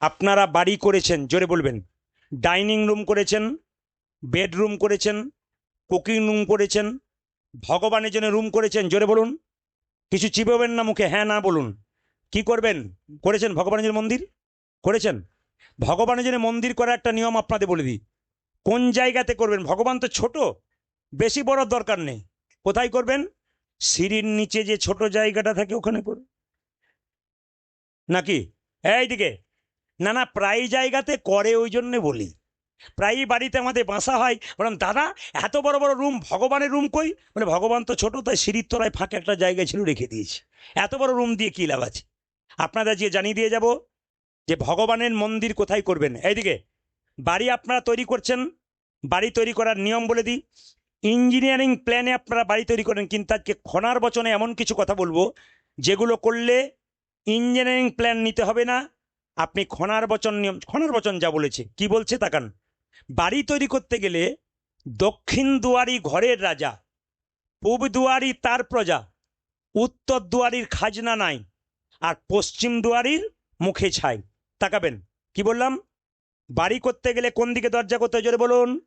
আপনারা বাড়ি করেছেন, জোরে বলবেন। ডাইনিং রুম করেছেন, বেডরুম করেছেন, কুকিং রুম করেছেন, ভগবানের জন্য রুম করেছেন, জোরে বলুন। কিছু চিপবেন না মুখে হ্যাঁ না বলুন। কি করবেন? করেছেন ভগবানের জন্য মন্দির? করেছেন? ভগবানের জন্য মন্দির করার একটা নিয়ম আপনাদের বলে দিই। কোন জায়গাতে করবেন? ভগবান তো ছোট, বেশি বড় দরকার নেই। কোথায় করবেন? সিঁড়ির নিচে যে ছোট জায়গাটা থাকে ওখানে করুন। নাকি? এইদিকে না না প্রায় জায়গাতে করে ওই জন্যে বলি। প্রায়ই বাড়িতে আমাদের বাসা হয়, বললাম, দাদা, এত বড় বড় রুম, ভগবানের রুম কই? মানে ভগবান তো ছোট, তাই সিঁড়ির তলায় ফাঁকা একটা জায়গা ছিল রেখে দিয়েছে। এত বড় রুম দিয়ে কী লাভ আছে? আপনারা যে জানিয়ে দিয়ে যাব যে ভগবানের মন্দির কোথায় করবেন। এইদিকে, বাড়ি আপনারা তৈরি করছেন, বাড়ি তৈরি করার নিয়ম বলে দিই। ইঞ্জিনিয়ারিং প্ল্যানে আপনারা বাড়ি তৈরি করেন, কিন্তু আজকে খনার বচনে এমন কিছু কথা বলব, যেগুলো করলে ইঞ্জিনিয়ারিং প্ল্যান নিতে হবে না আপনি খনার বচন নিয়ম, খনার বচন যা বলেছে, কি বলছে তাকান বাড়ি তৈরি করতে গেলে দক্ষিণ দুয়ারি ঘরের রাজা, পূব দুয়ারি তার প্রজা, উত্তর দুয়ারির খাজনা নাই, আর পশ্চিম দুয়ারির মুখে ছাই। তাকাবেন, কি বললাম? বাড়ি করতে গেলে কোন দিকে দরজা করতে জোরে বলুন।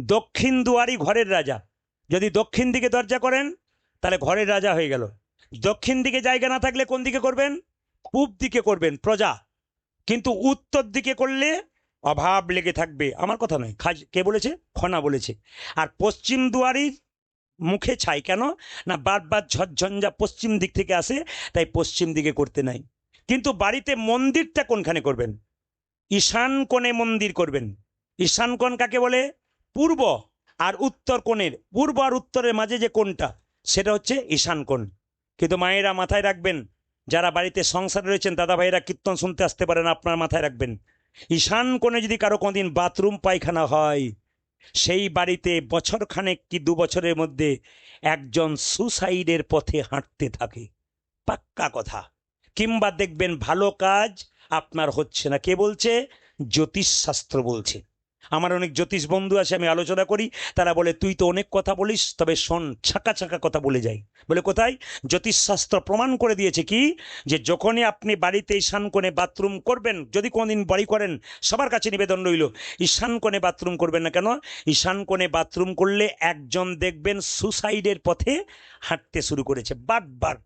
দক্ষিণ দুয়ারি ঘরের রাজা। যদি দক্ষিণ দিকে দরজা করেন, তাহলে ঘরের রাজা হয়ে গেল। দক্ষিণ দিকে জায়গা না থাকলে কোন দিকে করবেন? পূব দিকে করবেন প্রজা। কিন্তু উত্তর দিকে করলে অভাব লেগে থাকবে। আমার কথা নয়, খাজ, কে বলেছে? খনা বলেছে। আর পশ্চিম দুয়ারির মুখে ছাই কেন? না বারবার ঝঞ্ঝা পশ্চিম দিক থেকে আসে, তাই পশ্চিম দিকে করতে নাই। কিন্তু বাড়িতে মন্দিরটা কোনখানে করবেন? ঈশান কোণে মন্দির করবেন। ঈশান কোণ কাকে বলে? পূর্ব আর উত্তর কোণের। পূর্ব আর উত্তরের মাঝে যে কোণটা, সেটা হচ্ছে ঈশান কোণ। কিন্তু মায়েরা মাথায় রাখবেন যারা বাড়িতে সংসারে রয়েছেন দাদা ভাইয়েরা কীর্তন শুনতে আসতে পারেন, আপনার মাথায় রাখবেন। ঈশান কোণে যদি কারও কোনদিন বাথরুম পায়খানা হয়, সেই বাড়িতে বছরখানেক কি দু বছরের মধ্যে একজন সুসাইডের পথে হাঁটতে থাকে। পাক্কা কথা। কিংবা দেখবেন ভালো কাজ আপনার হচ্ছে না। কে বলছে? জ্যোতিষশাস্ত্র বলছে। আমার অনেক জ্যোতিষ বন্ধু আছে, আমি আলোচনা করি। তারা বলে, তুই তো অনেক কথা বলিস, তবে শোন, ছাকা ছাকা কথা বলে যাই। বলে, কোথায়? জ্যোতিষশাস্ত্র প্রমাণ করে দিয়েছে কি? যে যখনই আপনি বাড়িতে ঈশান কোণে বাথরুম করবেন, যদি কোনোদিন বাড়ি করেন, সবার কাছে নিবেদন রইল, ঈশান কোণে বাথরুম করবেন না কেন? ঈশান কোণে বাথরুম করলে একজন দেখবেন সুসাইডের পথে হাঁটতে শুরু করেছে, বারবার।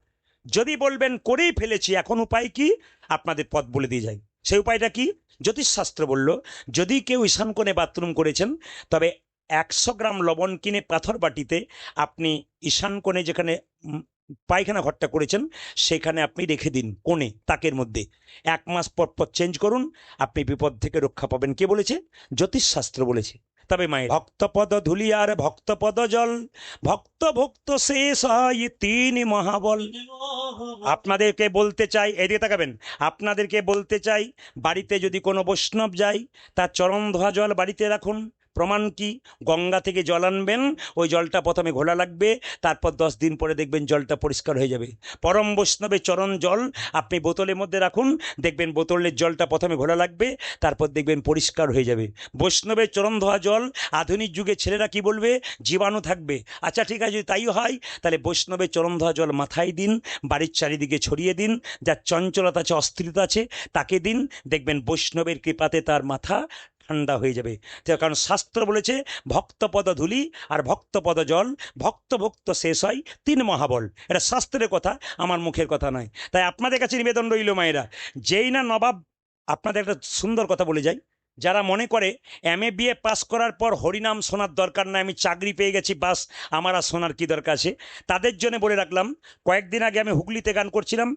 যদি বলবেন, করেই ফেলেছি, এখন উপায় কি? আপনাদের পথ বলে দিয়ে যাই। সেই উপায়টা কি? জ্যোতিষশাস্ত্র বলল, যদি কেউ ঈশান কোণে বাথরুম করেছেন, তবে একশো গ্রাম লবণ কিনে পাথর বাটিতে আপনি ঈশান কোণে যেখানে পায়খানা ঘরটা করেছেন, সেখানে আপনি রেখে দিন কোণে, তাকের মধ্যে। এক মাস পর পর চেঞ্জ করুন, আপনি বিপদ থেকে রক্ষা পাবেন। কে বলেছে? জ্যোতিষশাস্ত্র বলেছে। তবে মায়ের ভক্তপদ ধুলিয়ার ভক্তপদ জল ভক্ত ভক্ত শেষ হয় তিন মহাবল। আপনাদেরকে বলতে চাই, এদিকে তাকাবেন, আপনাদেরকে বলতে চাই, বাড়িতে যদি কোনো বৈষ্ণব যায়, তার চরণ ধোয়া জল বাড়িতে রাখুন। প্রমাণ কি? গঙ্গা থেকে জল আনবেন, ওই জলটা প্রথমে ঘোলা লাগবে, তারপর দশ দিন পরে দেখবেন জলটা পরিষ্কার হয়ে যাবে। পরম বৈষ্ণবের চরণ জল, আপনি বোতলের মধ্যে রাখুন, দেখবেন বোতলের জলটা প্রথমে ঘোলা লাগবে, তারপর দেখবেন পরিষ্কার হয়ে যাবে। বৈষ্ণবের চরণ ধোয়া জল, আধুনিক যুগে ছেলেরা কি বলবে? জীবাণু থাকবে। আচ্ছা ঠিক আছে তাই হয়, তাহলে বৈষ্ণবের চরণ ধোয়া জল মাথায় দিন, বাড়ির চারিদিকে ছড়িয়ে দিন, যার চঞ্চলতা আছে, অস্থিরতা আছে, তাকে দিন, দেখবেন বৈষ্ণবের কৃপাতে তার মাথা ঠান্ডা হয়ে যাবে। কারণ শাস্ত্র বলেছে, ভক্তপদ ধুলি আর ভক্তপদ জল ভক্ত ভক্ত শেষ হয় তিন মহাবল। এটা শাস্ত্রের কথা, আমার মুখের কথা নয়। তাই আপনাদের কাছে নিবেদন রইল মায়েরা, যেই না নবাব, আপনাদের একটা সুন্দর কথা বলে যাই। যারা মনে করে এম এ বিএ পাস করার পর হরিনাম শোনার দরকার নাই, আমি চাকরি পেয়ে গেছি, বাস, আমার আর শোনার কী দরকার আছে? তাদের জন্য বলে রাখলাম, কয়েকদিন আগে আমি হুগলিতে গান করছিলাম,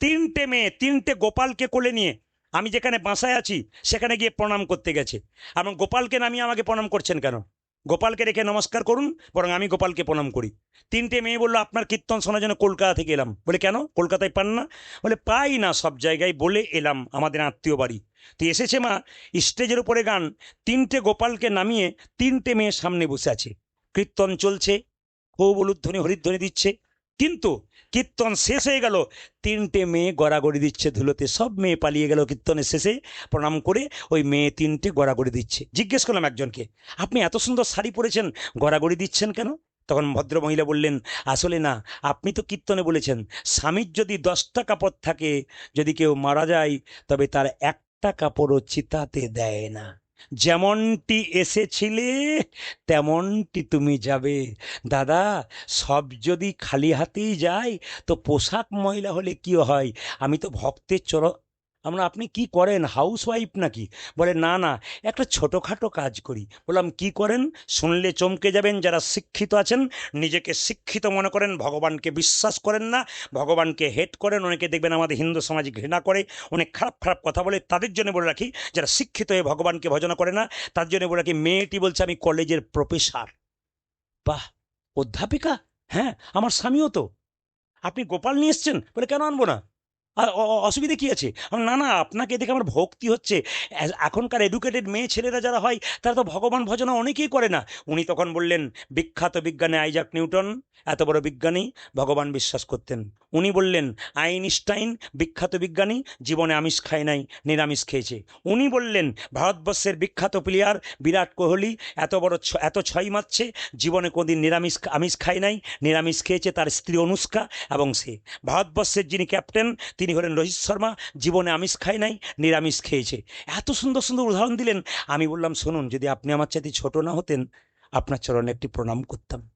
তিনটে মেয়ে, তিনটে গোপালকে কোলে নিয়ে আমি যেখানে বাসায় আছি, সেখানে গিয়ে প্রণাম করতে গেছে। এবং গোপালকে নামিয়ে আমাকে প্রণাম করছেন কেন? গোপালকে রেখে নমস্কার করুন, বরং আমি গোপালকে প্রণাম করি। তিনটে মেয়ে বলল, আপনার কীর্তন শোনার জন্য কলকাতা থেকে এলাম। বলে, কেন? কলকাতায় পান না? বলে, পাই না সব জায়গায় বলে এলাম, আমাদের আত্মীয় বাড়ি। তো এসেছে মা, স্টেজের উপরে গান, তিনটে গোপালকে নামিয়ে তিনটে মেয়ে সামনে বসে আছে। কীর্তন চলছে, খুব উলুধ্বনি হরিধ্বনি দিচ্ছে। কিন্তু কীর্তন শেষ হয়ে গেল। তিনটে মেয়ে গড়াগড়ি দিচ্ছে ধুলোতে। সব মেয়ে পালিয়ে গেল কীর্তনের শেষে। প্রণাম করে ওই মেয়ে তিনটে গড়াগড়ি দিচ্ছে। জিজ্ঞেস করলাম একজনকে, আপনি এত সুন্দর শাড়ি পরেছেন, গড়াগড়ি দিচ্ছেন কেন? তখন ভদ্র মহিলা বললেন, আসলে না, আপনি তো কীর্তনে বলেছেন। স্বামীর যদি দশটা কাপড় থাকে, যদি কেউ মারা যায়, তবে তার একটা কাপড়ও চিতাতে দেয় না। যেমনটি এসেছিলে, তেমনটি তুমি যাবে। দাদা, সব যদি খালি হাতেই যায়, তো পোশাক ময়লা হলে কি হয়? আমি তো ভক্তের চর আমরা, আপনি কি করেন? হাউস ওয়াইফ নাকি? বলে, না না, একটা ছোটোখাটো কাজ করি। বললাম, কি করেন? শুনলে চমকে যাবেন, যারা শিক্ষিত আছেন, নিজেকে শিক্ষিত মনে করেন, ভগবানকে বিশ্বাস করেন না, ভগবানকে হেট করেন, অনেকে দেখবেন আমাদের হিন্দু সমাজ ঘৃণা করে, অনেক খারাপ খারাপ কথা বলে, তাদের জন্য বলে রাখি, যারা শিক্ষিত হয়ে ভগবানকে ভজনা করে না, তার জন্য বলে রাখি, মেয়েটি বলছে, আমি কলেজের প্রফেসর। বাহ! অধ্যাপিকা? হ্যাঁ আমার স্বামীও তো। আপনি গোপাল নিয়ে এসছেন? বলে, কেন আনব না? অসুবিধে কী আছে? না না, আপনাকে দেখে আমার ভক্তি হচ্ছে। এখনকার এডুকেটেড মেয়ে ছেলেরা যারা হয়, তারা তো ভগবান ভজনা অনেকেই করে না। উনি তখন বললেন, বিখ্যাত বিজ্ঞানী আইজাক নিউটন, এত বড় বিজ্ঞানী, ভগবান বিশ্বাস করতেন। উনি বললেন, আইনস্টাইন বিখ্যাত বিজ্ঞানী, জীবনে আমিষ খায় নাই, নিরামিষ খেয়েছে। উনি বললেন, ভারতবর্ষের বিখ্যাত প্লেয়ার বিরাট কোহলি, এত বড় এত ছয় মারছে, জীবনে কোনদিন নিরামিষ আমিষ খায় নাই, নিরামিষ খেয়েছে তার স্ত্রী অনুষ্কা এবং সে। ভারতবর্ষের যিনি ক্যাপ্টেন তিনি হলেন রোহিত শর্মা। জীবনে আমিষ খায় নাই, নিরামিষ খেয়েছে। এত সুন্দর সুন্দর উদাহরণ দিলেন। আমি বললাম, শুনুন, যদি আপনি আমার চাইতে ছোট না হতেন, আপনার চরণে একটি প্রণাম করতাম।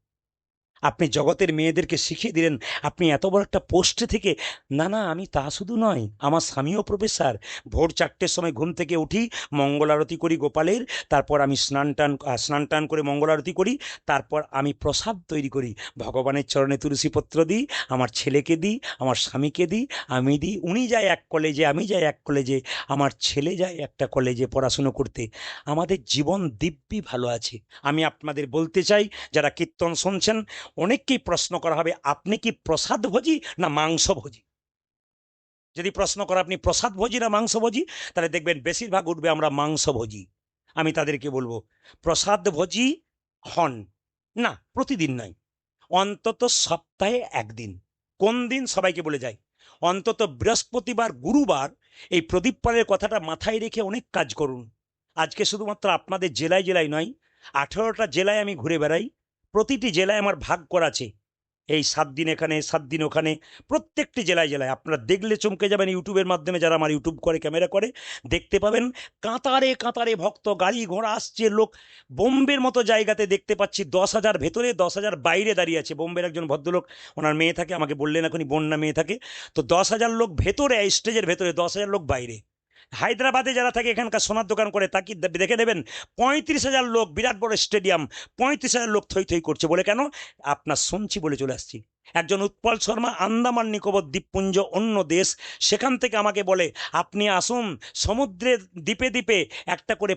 আপনি জগতের মেয়েদেরকে শিখিয়ে দিলেন। আপনি এত বড় একটা পোস্টে থেকে, না না, আমি তা শুধু নয়, আমার স্বামীও প্রফেসর ভোর চারটের সময় ঘুম থেকে উঠি, মঙ্গল আরতি করি গোপালের, তারপর আমি স্নান টান স্নান টান করে মঙ্গল আরতি করি, তারপর আমি প্রসাদ তৈরি করি। ভগবানের চরণে তুলসীপত্র দিই, আমার ছেলেকে দিই, আমার স্বামীকে দিই, আমি দিই, উনি যায় এক কলেজে আমি যাই এক কলেজে আমার ছেলে যায় একটা কলেজে পড়াশুনো করতে। আমাদের জীবন দিব্যি ভালো আছে। আমি আপনাদের বলতে চাই, যারা কীর্তন শুনছেন অনেককেই প্রশ্ন করা হবে, আপনি কি প্রসাদ ভোজি না মাংস ভোজি? যদি প্রশ্ন করা, আপনি প্রসাদ ভোজি না মাংস ভোজি? তাহলে দেখবেন বেশিরভাগ উঠবে, আমরা মাংস ভোজি। আমি তাদেরকে বলব, প্রসাদ ভোজি হন। না, প্রতিদিন নয়। অন্তত সপ্তাহে একদিন। কোন দিন? সবাইকে বলে যায় অন্তত বৃহস্পতিবার, গুরুবার এই প্রদীপ পালের কথাটা মাথায় রেখে অনেক কাজ করুন। আজকে শুধুমাত্র আপনাদের জেলায় জেলায় নয়, আঠেরোটা জেলায় আমি ঘুরে বেড়াই। প্রতিটি জেলায় আমার ভাগ করা আছে। এই সাত দিন এখানে, সাত দিন ওখানে, প্রত্যেকটি জেলায় জেলায়। আপনারা দেখলে চমকে যাবেন ইউটিউবের মাধ্যমে যারা আমার ইউটিউব করে, ক্যামেরা করে, দেখতে পাবেন কাতারে কাতারে ভক্ত, গাড়ি ঘোড়া আসছে, লোক বোম্বের মতো জায়গাতে দেখতে পাচ্ছি, দশ হাজার ভেতরে, দশ হাজার বাইরে দাঁড়িয়ে আছে। বোম্বের একজন ভদ্রলোক, ওনার মেয়ে থাকে, আমাকে বললেন এখনই বন্যা মেয়ে থাকে। তো দশ হাজার লোক ভেতরে, স্টেজের ভেতরে, দশ হাজার লোক বাইরে। হায়দ্রাবাদে যারা থাকে, এখানকার সোনার দোকান করে তাকে দেখে নেবেন? পঁয়ত্রিশ হাজার লোক, বিরাট বড় স্টেডিয়াম, পঁয়ত্রিশ হাজার লোক থই থই করছে। বলে কেন? আপনার শুনছি বলে চলে আসছি। একজন উৎপল শর্মা, আন্দামান, নিকোবর দ্বীপপুঞ্জ, অন্য দেশ, সেখান থেকে আমাকে বলে, আপনি আসুন, সমুদ্রের দ্বীপে দ্বীপে একটা করে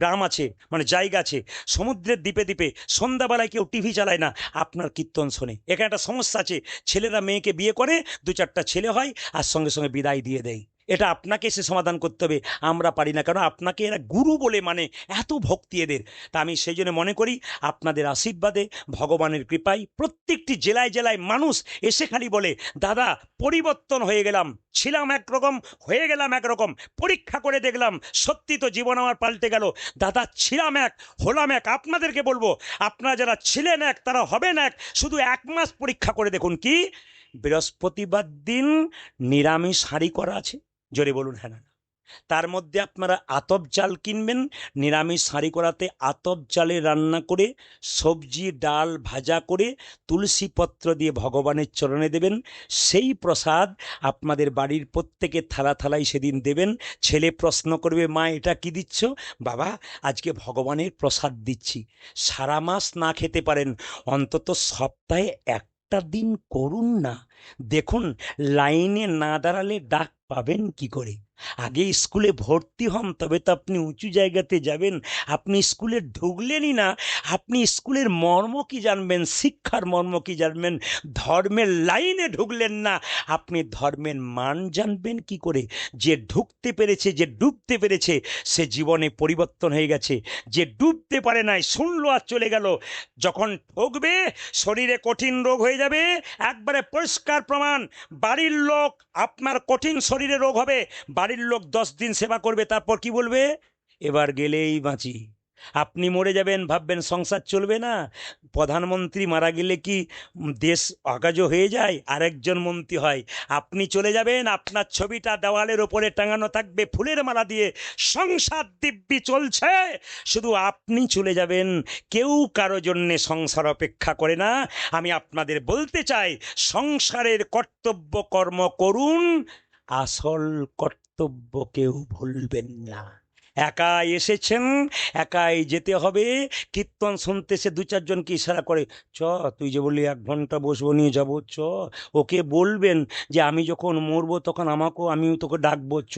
গ্রাম আছে মানে জায়গা আছে, সমুদ্রের দ্বীপে দ্বীপে সন্ধ্যাবেলায় কেউ টিভি চালায় না, আপনার কীর্তন শোনে। এখানে একটা সমস্যা আছে, ছেলেরা মেয়েকে বিয়ে করে দু চারটা ছেলে হয়, আর সঙ্গে সঙ্গে বিদায় দিয়ে দেয়। এটা আপনাকে সে সমাধান করতে হবে। আমরা পারি না, কারণ আপনাকে এরা গুরু বলে মানে এত ভক্তি এদের। তা আমি সেই জন্য মনে করি, আপনাদের আশীর্বাদে, ভগবানের কৃপায় প্রত্যেকটি জেলায় জেলায় মানুষ এসে খালি বলে, দাদা, পরিবর্তন হয়ে গেলাম, ছিলাম একরকম, হয়ে গেলাম একরকম, পরীক্ষা করে দেখলাম, সত্যি তো জীবন আমার পাল্টে গেল। দাদা, ছিলাম এক, হলাম এক, আপনাদেরকে বলব, আপনারা যারা ছিলেন এক, তারা হবেন এক, শুধু এক মাস পরীক্ষা করে দেখুন কি, বৃহস্পতিবার দিন নিরামিষ হাঁড়ি করা আছে। জোরে বলুন হ্যাঁ না। তার মধ্যে আপনারা আতপ চাল কিনবেন, নিরামিষ হাঁড়ি করাতে আতপ চালে রান্না করে, সবজি, ডাল ভাজা করে তুলসী পত্র দিয়ে ভগবানের চরণে দেবেন। সেই প্রসাদ আপনাদের বাড়ির প্রত্যেকে থালা থালায় সেদিন দেবেন। ছেলে প্রশ্ন করবে, মা, এটা কি দিচ্ছ? বাবা, আজকে ভগবানের প্রসাদ দিচ্ছি। সারা মাস না খেতে পারেন, অন্তত সপ্তাহে একটা দিন করুন না। দেখুন লাইনে না দাঁড়ালে ডাক পাবেন কি করে? আগে স্কুলে ভর্তি হন, তবে তো আপনি উঁচু জায়গাতে যাবেন। আপনি স্কুলে ঢুকলেনই না। আপনি স্কুলের মর্ম কি জানবেন? শিক্ষার মর্ম কি জানবেন? ধর্মের লাইনে ঢুকলেন না। আপনি ধর্মের মান জানবেন কি করে? যে ঢুকতে পেরেছে, যে ডুবতে পেরেছে, সে জীবনে পরিবর্তন হয়ে গেছে। যে ডুবতে পারে নাই, শুনলো আর চলে গেল। যখন ঠকবে, শরীরে কঠিন রোগ হয়ে যাবে। একবারে পরিষ্কার প্রমাণ, বাড়ির লোক আপনার কঠিন শরীরে রোগ হবে। বাড়ির লোক দশ দিন সেবা করবে, তারপর কি বলবে? এবার গেলেই বাঁচি। আপনি মরে যাবেন, ভাববেন সংসার চলবে না। প্রধানমন্ত্রী মারা গেলে কি দেশ অকাজ হয়ে যায়? আরেকজন মন্ত্রী হয়। আপনি চলে যাবেন, আপনার ছবিটা দেওয়ালের ওপরে টাঙানো থাকবে, ফুলের মালা দিয়ে। সংসার দিব্যি চলছে। শুধু আপনি চলে যাবেন, কেউ কারও জন্যে সংসার অপেক্ষা করে না। আমি আপনাদের বলতে চাই, সংসারের কর্তব্য কর্ম করুন, আসল কর্তব্য কেউ ভুলবেন না। একাই এসেছেন, একাই যেতে হবে। কীর্তন শুনতে সে দু চারজনকে ইশারা করে, চ, তুই যে বললি এক ঘণ্টা বসবো, নিয়ে যাব, চ। ওকে বলবেন যে, আমি যখন মরবো তখন আমাকেও, আমিও তোকে ডাকবো। চ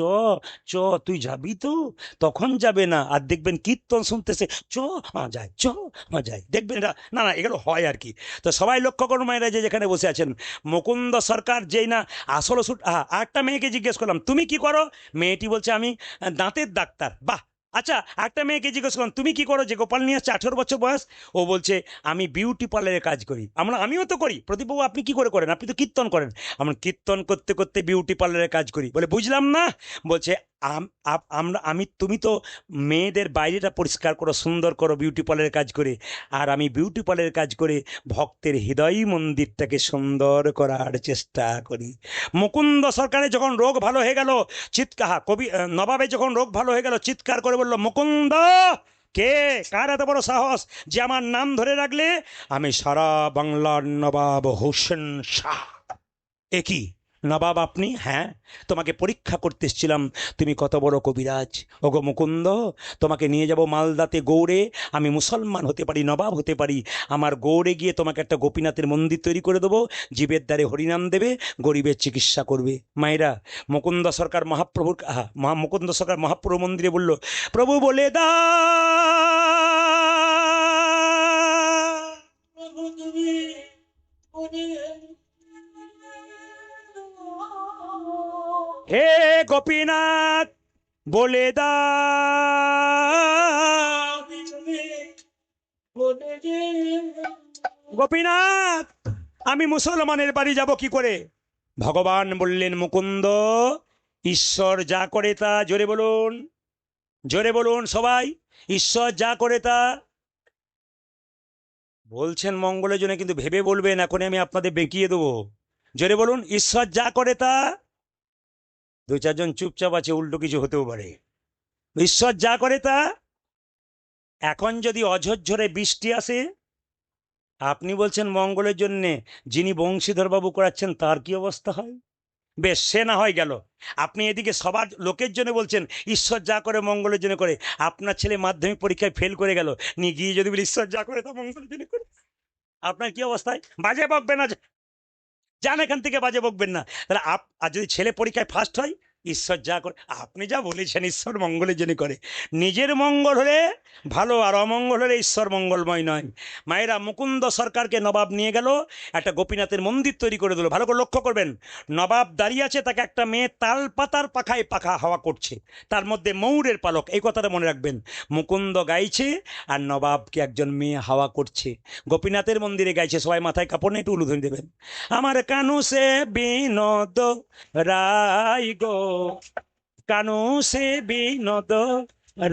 চ, তুই যাবি তো? তখন যাবে না। আর দেখবেন কীর্তন শুনতেছে চ, মা যায়, চ, মা যায়। দেখবেন এটা না না, এগুলো হয় আর কি। তো সবাই লক্ষ্য করুন মায়েরা যে যেখানে বসে আছেন। মুকুন্দ সরকার যেই না, আসল ওষুধ আহা একটা মেয়েকে জিজ্ঞেস করলাম, তুমি কি করো? মেয়েটি বলছে, আমি দাঁতের ডাক্তার। আচ্ছা একটা মেয়েকে জিজ্ঞেস করলাম, তুমি কি করো? যে গোপাল নিয়ে আসছে, আঠেরো বছর বয়স। ও বলছে, আমি বিউটি পার্লারে কাজ করি। আমরা, আমিও তো করি। প্রদীপবাবু আপনি কি করে করেন? আপনি তো কীর্তন করেন। আমরা কীর্তন করতে করতে বিউটি পার্লারে কাজ করি। বলে, বুঝলাম না। বলছে আমরা, আমি, তুমি তো মেয়েদের বাইরেটা পরিষ্কার করো, সুন্দর করো বিউটি পার্লারের কাজ করে। আর আমি বিউটি পার্লারের কাজ করে ভক্তের হৃদয় মন্দিরটাকে সুন্দর করার চেষ্টা করি। মুকুন্দ সরকারের যখন রোগ ভালো হয়ে গেল চিৎকার কবি নবাবে যখন রোগ ভালো হয়ে গেল, চিৎকার করে বলল, মুকুন্দ, কে? কার এত বড় সাহস যে আমার নাম ধরে রাখলে? আমি সারা বাংলার নবাব হোসেন শাহ। এ কি? নবাব আপনি? হ্যাঁ। তোমাকে পরীক্ষা করতে এসেছিলাম। তুমি কত বড় কবিরাজ। ওগো মুকুন্দ, তোমাকে নিয়ে যাব মালদাতে গৌড়ে। আমি মুসলমান হতে পারি, নবাব হতে পারি। আমার গৌড়ে গিয়ে তোমাকে একটা গোপীনাথের মন্দির তৈরি করে দেবো। জীবের দ্বারে হরিনাম দেবে, গরিবের চিকিৎসা করবে। মায়েরা, মুকুন্দ সরকার মহাপ্রভুর মহা, মুকুন্দ সরকার মহাপ্রভু মন্দিরে বলল, প্রভু বলে দা হে গোপীনাথ, বলে গোপীনাথ, আমি মুসলমানের বাড়ি যাব কি করে? ভগবান বললেন, মুকুন্দ, ঈশ্বর যা করে তা জোরে বলুন। জোরে বলুন সবাই, ঈশ্বর যা করে তা। বলছেন মঙ্গলের জন্য, কিন্তু ভেবে বলবেন, এখন আমি আপনাদের বেঁকিয়ে দেবো। জোরে বলুন, ঈশ্বর যা করে তা দু চারজন চুপচাপ আছে, উল্টো কিছু হতেও পারে। ঈশ্বর যা করে তা, এখন যদি অঝরঝরে বৃষ্টি আসে, আপনি বলছেন মঙ্গলের জন্যে, যিনি বংশীধরবাবু করাচ্ছেন, তার কি অবস্থা হয়? বেশ, সে না হয় গেল। আপনি এদিকে সবার লোকের জন্য বলছেন, ঈশ্বর যা করে মঙ্গলের জন্য করে, আপনার ছেলে মাধ্যমিক পরীক্ষায় ফেল করে গেল। নিয়ে গিয়ে যদি বলি, ঈশ্বর যা করে তা মঙ্গলের জন্য করে। আপনার কি অবস্থায় বাজে বকবেন না যান এখান থেকে বাজে বকবেন না। তাহলে আপ আর যদি ছেলে পরীক্ষায় ফার্স্ট হয় ঈশ্বর যা করে, আপনি যা বলেছেন ঈশ্বর মঙ্গলের জন্য করে। নিজের মঙ্গল হলে ভালো, আর অমঙ্গল হলে ঈশ্বর মঙ্গলময় নয়। মায়েরা মুকুন্দ সরকারকে নবাব নিয়ে গেল, একটা গোপীনাথের মন্দির তৈরি করে দিল। ভালো করে লক্ষ্য করবেন, নবাব দাঁড়িয়ে আছে, তাকে একটা মেয়ে তাল পাতার পাখায় পাখা হাওয়া করছে। তার মধ্যে ময়ূরের পালক, এই কথাটা মনে রাখবেন। মুকুন্দ গাইছে, আর নবাবকে একজন মেয়ে হাওয়া করছে। গোপীনাথের মন্দিরে গাইছে, সবাই মাথায় কাপড় নিয়ে একটু উলুধুনি দেবেন। আমার কানু সে বিনোদ রাই গো কানু সে বিনোদ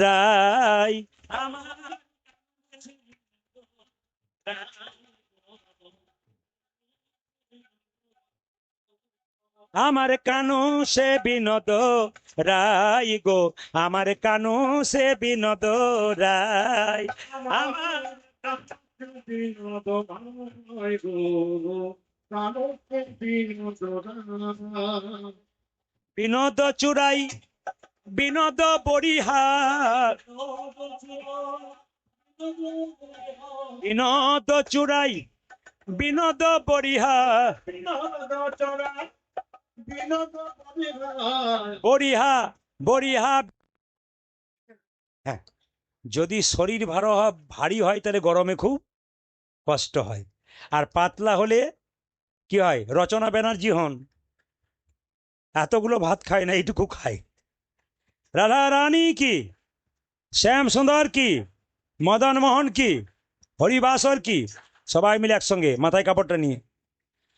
রাই আমার কানু সে বিনোদ রাই গো আমার কানু সে বিনোদ রাই আমার বিনোদ রায় গো, কানকে বিনোদ রায়। বিনোদ চুরাই বিনোদ বরিহার বিনোদ চুরাই বিনোদ চড়া, বরিহা বরিহা হ্যাঁ যদি শরীর হয় ভারী হয় তাহলে গরমে খুব কষ্ট হয়। আর পাতলা হলে কি হয়? রচনা ব্যানার্জি হন। এতগুলো ভাত খায় না, এইটুকু খায়। রাধা রানী কি? শ্যাম সুন্দর কি? মদন মোহন কি? হরিবাসর কি? সবাই মিলে একসঙ্গে মাথায় কাপড়টা নিয়ে।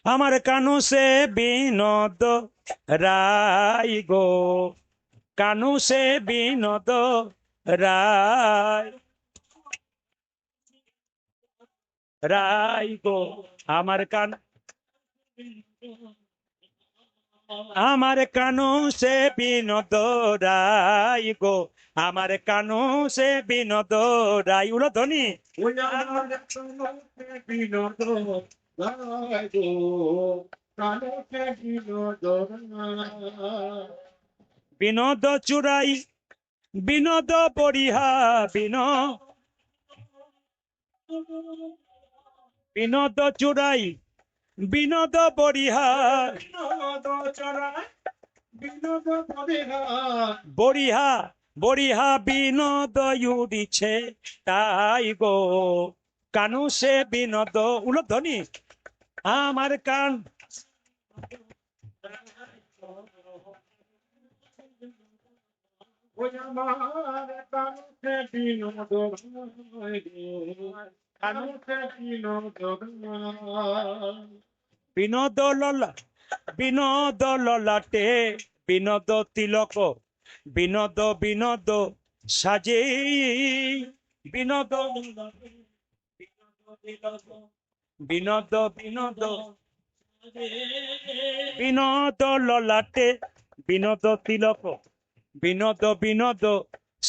আমার কানু সে বিনোদ রাই গো। কানু সে বিনোদ রায়। রাই গো, আমার কান আমার কানু সে বিনোদ রাই গো। আমার কানু সে বিনোদ রাই উলো রায় বিনোদ চুরাই বিনোদ পরিহা বিনো বিনোদ চুরাই বিনোদ পরিহার বরিহা বরিহা বিনোদ উড়িছে তাই গো। কানু সে বিনোদ উলো ধ্বনি। আমার কান। বিনোদ বিনোদ বিনোদ ললা বিনোদ ললাটে বিনোদ তিলক, বিনোদ বিনোদ সাজে, বিনোদ বিনোদ বিনোদ বিনোদ ললাটে বিনোদ তিলক, বিনোদ বিনোদ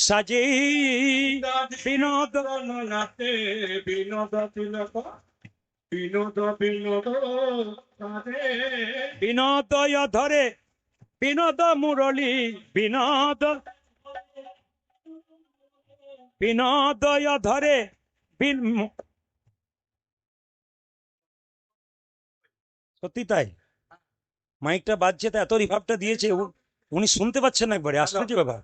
সাজে বিনোদ নাতে বিনোদ তিলক। বিনোদ বিনোদ বিনোদয় ধরে বিনোদ মুরলী বিনোদ। বিনোদয় ধরে সত্যি তাই? মাইকটা বাজছে, তো এত রিভাবটা দিয়েছে উনি শুনতে পাচ্ছেন না একবারে, আশ্চর্য ব্যাপার।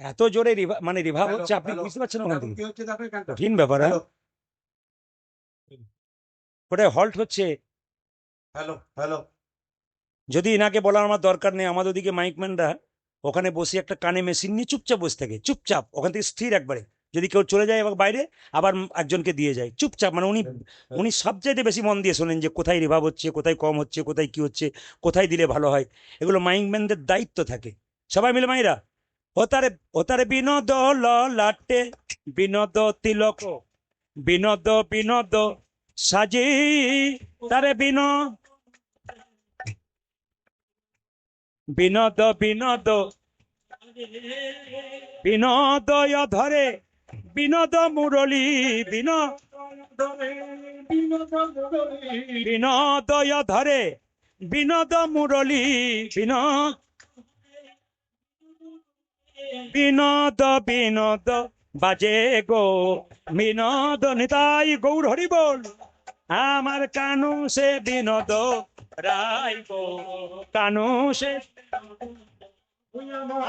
এত জোরে মানে রিভাব হচ্ছে আপনি বুঝতে পারছেন ওখান থেকে কঠিন ব্যাপার হ্যাঁ? ওটা হল্ট হচ্ছে। হ্যালো হ্যালো যদি এনাকে বলার আমার দরকার নেই আমাদের ওদিকে মাইকম্যানরা ওখানে বসে একটা কানে মেশিন নিয়ে চুপচাপ বসে থাকে চুপচাপ ওখান থেকে স্থির একবারে। যদি কেউ চলে যায় এবার বাইরে আবার একজনকে দিয়ে যায় চুপচাপ মানে উনি উনি সবচাইতে বেশি মন দিয়ে শোনেন যে কোথায় রিভাব হচ্ছে কোথায় কম হচ্ছে কোথায় কি হচ্ছে কোথায় দিলে ভালো হয়। এগুলো মাইকম্যানদের দায়িত্ব থাকে। সবাই মিলে মাইরা ও তারে ও তারে বিনোদ লাটে। বিনোদ তিলক, বিনোদ বিনোদ সাজি। তারে বিনোদ বিনোদ বিনোদ বিনোদয় ধরে বিনোদ মুরলী বিনোদ বিনোদয় ধরে বিনোদ মুরলী বিনোদ বিনোদ বিনোদ বাজে গো। বিনোদ নিতাই গৌর হরি বল। আমার কানু সে বিনোদ গো। কানু সে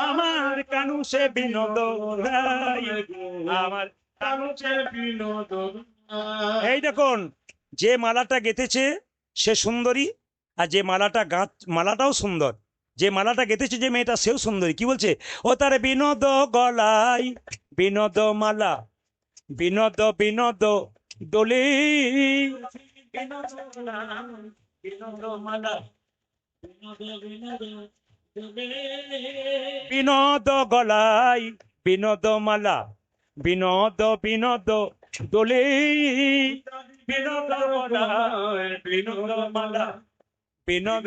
আমার কানু সে বিনোদ আমার কানুকে বিনোদ এই দেখুন যে মালাটা গেঁথেছে সে সুন্দরী আর যে মালাটা গাঁথ মালাটাও সুন্দর। যে মালাটা গেঁথেছে যে মেয়েটা সেও সুন্দরী। কি বলছে? ও তার বিনোদ গলাই বিনোদ মালা বিনোদ বিনোদ দোলে। বিনোদ গলাই, বিনোদ মালা বিনোদ বিনোদ দোলে। বিনোদ বিনোদ মালা বিনোদ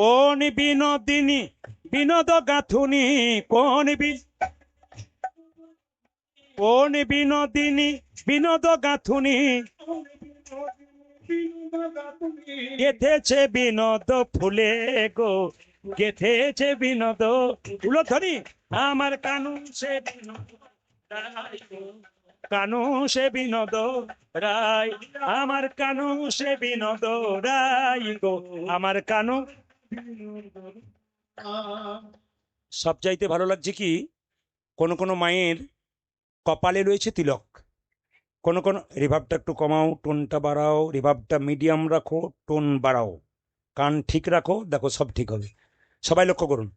কোন বিনোদিনী, বিনোদ গাথুনি, কোন কোন বিনোদিনী, বিনোদ গাথুনি গেথেছে বিনোদ ফুলে গো, গেথেছে বিনোদ ফুল ধরি আমার কানু সে বিনোদ। কানু সে বিনোদ রায়, আমার কানু সে বিনোদ রায় গো, আমার কানু। সব চাইতে ভালো লাগছে কি, কোন কোন মায়ের কপালে রয়েছে তিলক। কোন কোন রিভাবটা একটু কমাও টোনটা বাড়াও রিভাবটা মিডিয়াম রাখো টোন বাড়াও। কান ঠিক রাখো, দেখো সব ঠিক হবে। সবাই লক্ষ্য করুন।